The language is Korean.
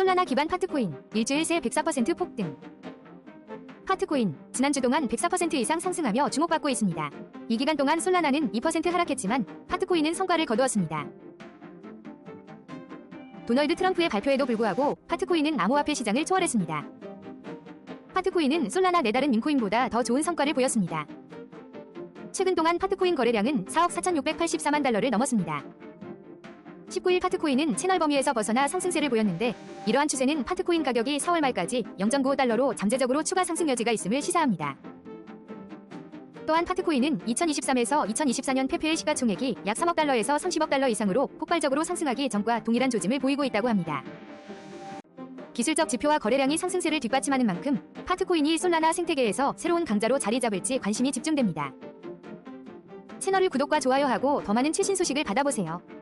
솔라나 기반 파트코인 일주일 새 104% 폭등. 파트코인 지난주 동안 104% 이상 상승하며 주목받고 있습니다. 이 기간 동안 솔라나는 2% 하락했지만 파트코인은 성과를 거두었습니다. 도널드 트럼프의 발표에도 불구하고 파트코인은 암호화폐 시장을 초월했습니다. 파트코인은 솔라나 네다른 민코인보다 더 좋은 성과를 보였습니다. 최근 동안 파트코인 거래량은 4억 4,684만 달러를 넘었습니다. 19일 파트코인은 채널 범위에서 벗어나 상승세를 보였는데 이러한 추세는 파트코인 가격이 4월 말까지 0.95달러로 잠재적으로 추가 상승 여지가 있음을 시사합니다. 또한 파트코인은 2023에서 2024년 페페의 시가총액이 약 3억 달러에서 30억 달러 이상으로 폭발적으로 상승하기 전과 동일한 조짐을 보이고 있다고 합니다. 기술적 지표와 거래량이 상승세를 뒷받침하는 만큼 파트코인이 솔라나 생태계에서 새로운 강자로 자리 잡을지 관심이 집중됩니다. 채널을 구독과 좋아요하고 더 많은 최신 소식을 받아보세요.